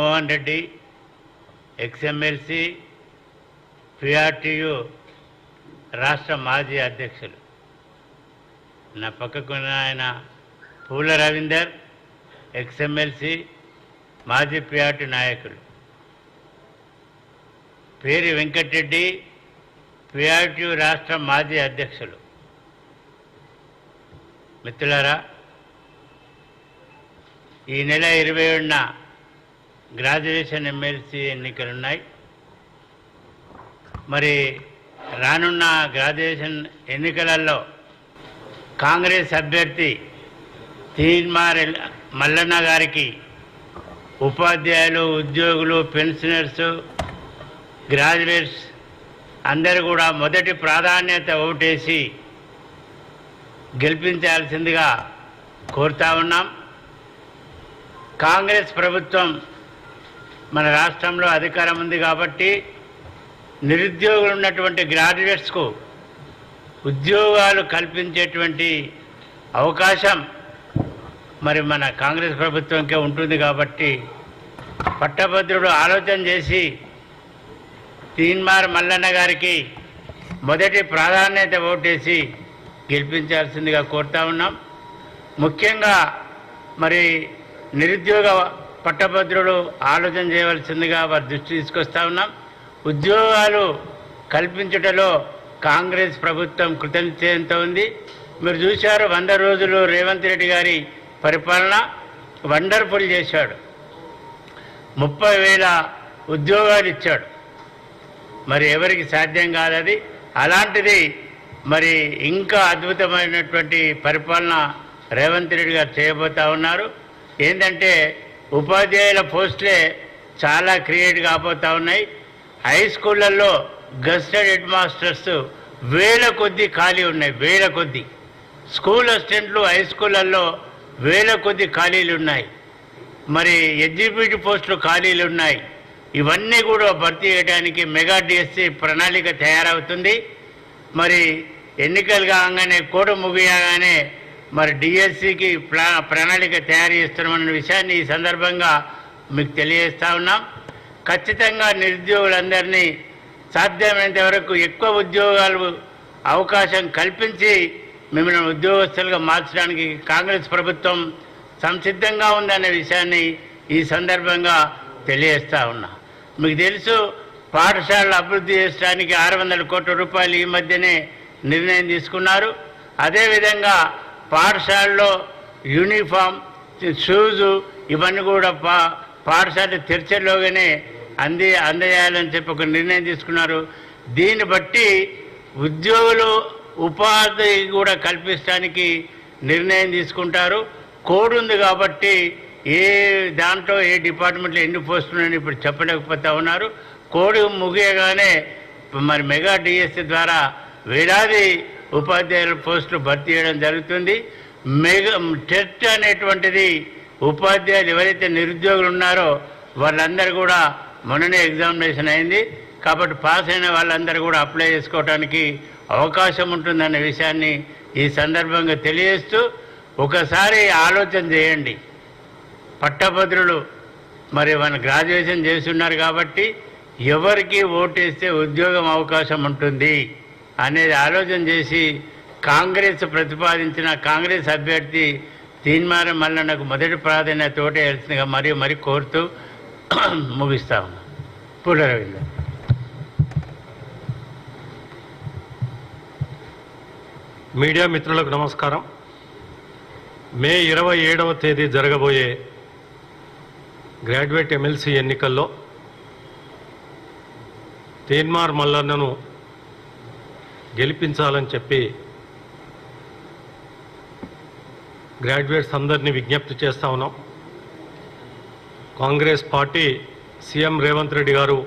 Mohan Reddy ex-MLC PRTU రాష్ట్ర మాజీ అధ్యక్షులు. నా పక్కకున్న ఆయన పూల రవీందర్ ఎక్స్ఎమ్మెల్సీ మాజీ పిఆర్టీ నాయకులు. పేరి వెంకటరెడ్డి పిఆర్టీయు రాష్ట్ర మాజీ అధ్యక్షులు. మిత్రులారా ఈ నెల ఇరవై ఏడున గ్రాడ్యుయేషన్ ఎమ్మెల్సీ ఎన్నికలున్నాయి. మరి రానున్న గ్రాడ్యుయేషన్ ఎన్నికలలో కాంగ్రెస్ అభ్యర్థి తీన్మార్ ఎల్- మల్లన్న గారికి ఉపాధ్యాయులు ఉద్యోగులు పెన్షనర్స్ గ్రాడ్యుయేట్స్ అందరూ కూడా మొదటి ప్రాధాన్యత ఓటేసి గెలిపించాల్సిందిగా కోరుతా ఉన్నాం. కాంగ్రెస్ ప్రభుత్వం మన రాష్ట్రంలో అధికారం ఉంది కాబట్టి నిరుద్యోగులు ఉన్నటువంటి గ్రాడ్యుయేట్స్కు ఉద్యోగాలు కల్పించేటువంటి అవకాశం మరి మన కాంగ్రెస్ ప్రభుత్వంకే ఉంటుంది కాబట్టి పట్టభద్రుడు ఆలోచన చేసి తీన్మార్ మల్లన్న గారికి మొదటి ప్రాధాన్యత ఓటేసి గెలిపించాల్సిందిగా కోరుతా ఉన్నాం. ముఖ్యంగా మరి నిరుద్యోగ పట్టభద్రులు ఆలోచన చేయవలసిందిగా వారి దృష్టి తీసుకొస్తా ఉన్నాం. ఉద్యోగాలు కల్పించుటలో కాంగ్రెస్ ప్రభుత్వం కృతజ్ఞత ఉంది. మీరు చూశారు వంద రోజులు రేవంత్ రెడ్డి గారి పరిపాలన వండర్ఫుల్ చేశాడు. ముప్పై వేల ఉద్యోగాలు ఇచ్చాడు. మరి ఎవరికి సాధ్యం కాదది అలాంటిది మరి ఇంకా అద్భుతమైనటువంటి పరిపాలన రేవంత్ రెడ్డి గారు చేయబోతా ఉన్నారు. ఏంటంటే ఉపాధ్యాయుల పోస్టులే చాలా క్రియేట్ కాబోతా ఉన్నాయి. హై స్కూళ్ళల్లో గస్టెడ్ హెడ్ మాస్టర్స్ వేల కొద్ది ఖాళీ ఉన్నాయి వేల కొద్ది. స్కూల్ అసిస్టెంట్లు హై స్కూళ్ళల్లో వేల కొద్ది ఖాళీలు ఉన్నాయి. మరి ఎగ్జిక్యూటివ్ పోస్టులు ఖాళీలు ఉన్నాయి. ఇవన్నీ కూడా భర్తీ చేయడానికి మెగా డిఎస్సి ప్రణాళిక తయారవుతుంది. మరి ఎన్నికలు కాగానే కోట ముగియగానే మరి డిఎస్సికి ప్లా ప్రణాళిక తయారు చేస్తున్నామన్న విషయాన్ని ఈ సందర్భంగా మీకు తెలియజేస్తా ఉన్నాం. ఖచ్చితంగా నిరుద్యోగులందరినీ సాధ్యమైనంత వరకు ఎక్కువ ఉద్యోగాలు అవకాశం కల్పించి మిమ్మల్ని ఉద్యోగస్తులుగా మార్చడానికి కాంగ్రెస్ ప్రభుత్వం సంసిద్ధంగా ఉందనే విషయాన్ని ఈ సందర్భంగా తెలియజేస్తా ఉన్నా. మీకు తెలుసు పాఠశాలలు అభివృద్ధి చేయడానికి ఆరు వందల కోట్ల రూపాయలు ఈ మధ్యనే నిర్ణయం తీసుకున్నారు. అదేవిధంగా పాఠశాలలో యూనిఫామ్ షూజు ఇవన్నీ కూడా పా పాఠశాల తెరిచేలోగానే అంది అందజేయాలని చెప్పి ఒక నిర్ణయం తీసుకున్నారు. దీన్ని బట్టి ఉద్యోగులు ఉపాధి కూడా కల్పించడానికి నిర్ణయం తీసుకుంటారు. కోడ్ ఉంది కాబట్టి ఏ దాంట్లో ఏ డిపార్ట్మెంట్లో ఎన్ని పోస్టులని ఇప్పుడు చెప్పలేకపోతా ఉన్నారు. కోడ్ ముగియగానే మరి మెగా డిఎస్సి ద్వారా వేలాది ఉపాధ్యాయుల పోస్టులు భర్తీ చేయడం జరుగుతుంది. మెగా టెట్ అనేటువంటిది ఉపాధ్యాయులు ఎవరైతే నిరుద్యోగులు ఉన్నారో వాళ్ళందరూ కూడా మొన్ననే ఎగ్జామినేషన్ అయింది. కాబట్టి పాస్ అయిన వాళ్ళందరూ కూడా అప్లై చేసుకోవడానికి అవకాశం ఉంటుందన్న విషయాన్ని ఈ సందర్భంగా తెలియజేస్తూ ఒకసారి ఆలోచన చేయండి. పట్టభద్రులు మరి మన గ్రాడ్యుయేషన్ చేస్తున్నారు కాబట్టి ఎవరికి ఓటేస్తే ఉద్యోగం అవకాశం ఉంటుంది. అనేది ఆలోచన చేసి కాంగ్రెస్ ప్రతిపాదించిన కాంగ్రెస్ అభ్యర్థి తీన్మారం మల్లన్నకు మొదటి ప్రాధాన్యత వెళ్తుందిగా మరియు మరి కోరుతూ ముగిస్తా ఉన్నాం. పూల రవీంద్ర. మీడియా మిత్రులకు నమస్కారం. మే ఇరవై ఏడవ తేదీ జరగబోయే గ్రాడ్యుయేట్ ఎమ్మెల్సీ ఎన్నికల్లో తీన్మార్ మల్లన్నను గెలిపించాలని చెప్పి గ్రాడ్యుయేట్స్ అందరినీ విజ్ఞప్తి చేస్తా ఉన్నాం. కాంగ్రెస్ పార్టీ సీఎం రేవంత్ రెడ్డి గారు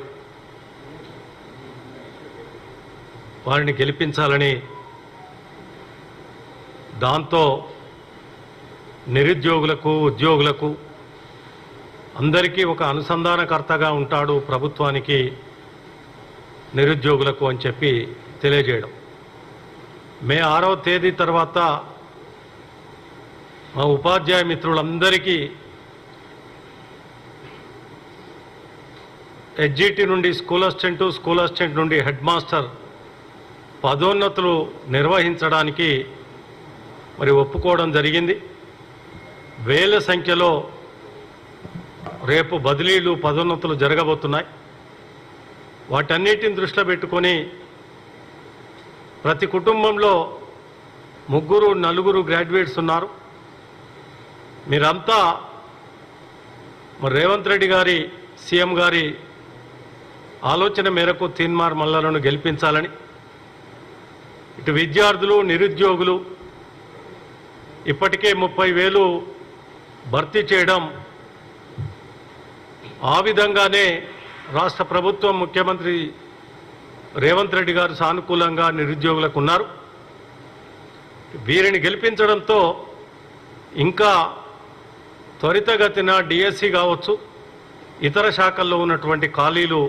వారిని గెలిపించాలని దాంతో నిరుద్యోగులకు ఉద్యోగులకు అందరికీ ఒక అనుసంధానకర్తగా ఉంటాడు ప్రభుత్వానికి నిరుద్యోగులకు అని చెప్పి తెలియజేయడం. మే ఆరవ తేదీ తర్వాత మా ఉపాధ్యాయ మిత్రులందరికీ హెచ్జిటి నుండి స్కూల్ అసిస్టెంట్ స్కూల్ అసిస్టెంట్ నుండి హెడ్ మాస్టర్ పదోన్నతులు నిర్వహించడానికి మరి ఒప్పుకోవడం జరిగింది. వేల సంఖ్యలో రేపు బదిలీలు పదోన్నతులు జరగబోతున్నాయి. వాటన్నిటిని దృష్టిలో పెట్టుకొని ప్రతి కుటుంబంలో ముగ్గురు నలుగురు గ్రాడ్యుయేట్స్ ఉన్నారు. మీరంతా మరి రేవంత్ రెడ్డి గారి సీఎం గారి ఆలోచన మేరకు తీన్మార్ మల్లాలను గెలిపించాలని ఇటు విద్యార్థులు నిరుద్యోగులు ఇప్పటికే ముప్పై వేలు భర్తీ చేయడం ఆ విధంగానే రాష్ట్ర ప్రభుత్వం ముఖ్యమంత్రి రేవంత్ రెడ్డి గారు సానుకూలంగా నిరుద్యోగులకు ఉన్నారు వీరిని గెలిపించడంతో ఇంకా త్వరితగతిన డిఎస్సి కావచ్చు ఇతర శాఖల్లో ఉన్నటువంటి ఖాళీలు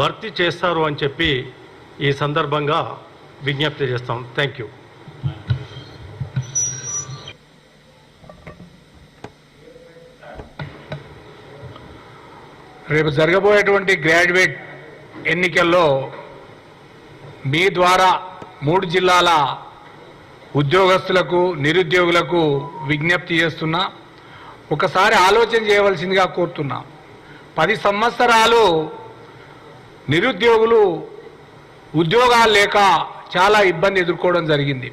భర్తీ చేస్తారు అని చెప్పి ఈ సందర్భంగా విజ్ఞప్తి చేస్తాం. Thank you. రేపు జరగబోయేటువంటి గ్రాడ్యుయేట్ ఎన్నికల్లో మీ ద్వారా మూడు జిల్లాల ఉద్యోగస్తులకు నిరుద్యోగులకు విజ్ఞప్తి చేస్తున్నా. ఒకసారి ఆలోచన చేయవలసిందిగా కోరుతున్నా. పది సంవత్సరాలు నిరుద్యోగులు ఉద్యోగాలు లేక చాలా ఇబ్బంది ఎదుర్కోవడం జరిగింది.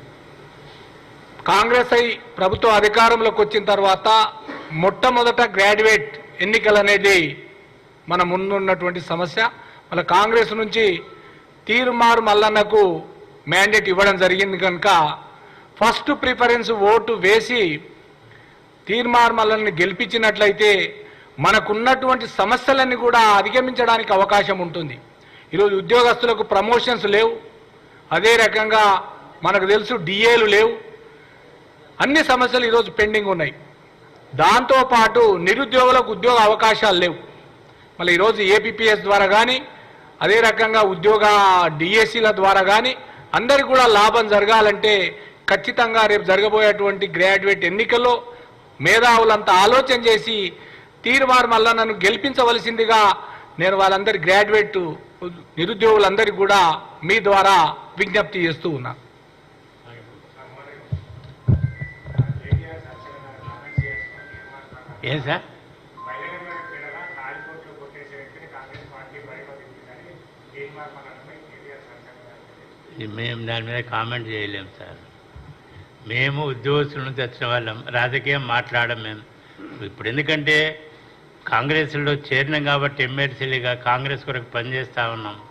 కాంగ్రెస్ అయి ప్రభుత్వం అధికారంలోకి వచ్చిన తర్వాత మొట్టమొదట గ్రాడ్యుయేట్ ఎన్నికలు అనేది మన ముందున్నటువంటి సమస్య. మళ్ళీ కాంగ్రెస్ నుంచి తీరుమారు మల్లన్నకు మ్యాండేట్ ఇవ్వడం జరిగింది కనుక ఫస్ట్ ప్రిఫరెన్స్ ఓటు వేసి తీర్మార్ మల్లన్ని గెలిపించినట్లయితే మనకున్నటువంటి సమస్యలన్నీ కూడా అధిగమించడానికి అవకాశం ఉంటుంది. ఈరోజు ఉద్యోగస్తులకు ప్రమోషన్స్ లేవు. అదే రకంగా మనకు తెలుసు డిఏలు లేవు. అన్ని సమస్యలు ఈరోజు పెండింగ్ ఉన్నాయి. దాంతోపాటు నిరుద్యోగులకు ఉద్యోగ అవకాశాలు లేవు. మళ్ళీ ఈరోజు ఏపీపీఎస్ ద్వారా కానీ అదే రకంగా ఉద్యోగ డిఎస్సీల ద్వారా కానీ అందరికి కూడా లాభం జరగాలంటే ఖచ్చితంగా రేపు జరగబోయేటువంటి గ్రాడ్యుయేట్ ఎన్నికల్లో మేధావులంతా ఆలోచన చేసి తీర్మార్ మళ్ళా నన్ను గెలిపించవలసిందిగా నేను వాళ్ళందరి గ్రాడ్యుయేట్ నిరుద్యోగులందరికీ కూడా మీ ద్వారా విజ్ఞప్తి చేస్తూ ఉన్నా. ఏం సార్? మేము దాని మీద కామెంట్ చేయలేము సార్. మేము ఉద్యోగస్తులను తెచ్చిన వాళ్ళం. రాజకీయం మాట్లాడడం మేము ఇప్పుడు ఎందుకంటే కాంగ్రెస్లో చేరినాం కాబట్టి ఎమ్మెల్సీలుగా కాంగ్రెస్ కొరకు పనిచేస్తూ ఉన్నాం.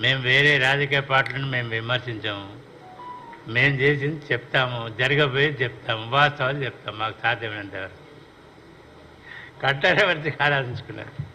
మేము వేరే రాజకీయ పార్టీలను మేము విమర్శించాము. మేము చేసింది చెప్తాము. జరగబోయేది చెప్తాము. వాస్తవాలు చెప్తాము. మాకు సాధ్యమైనంత వరకు. కట్టారే వచ్చి ఆరాధించుకున్నారు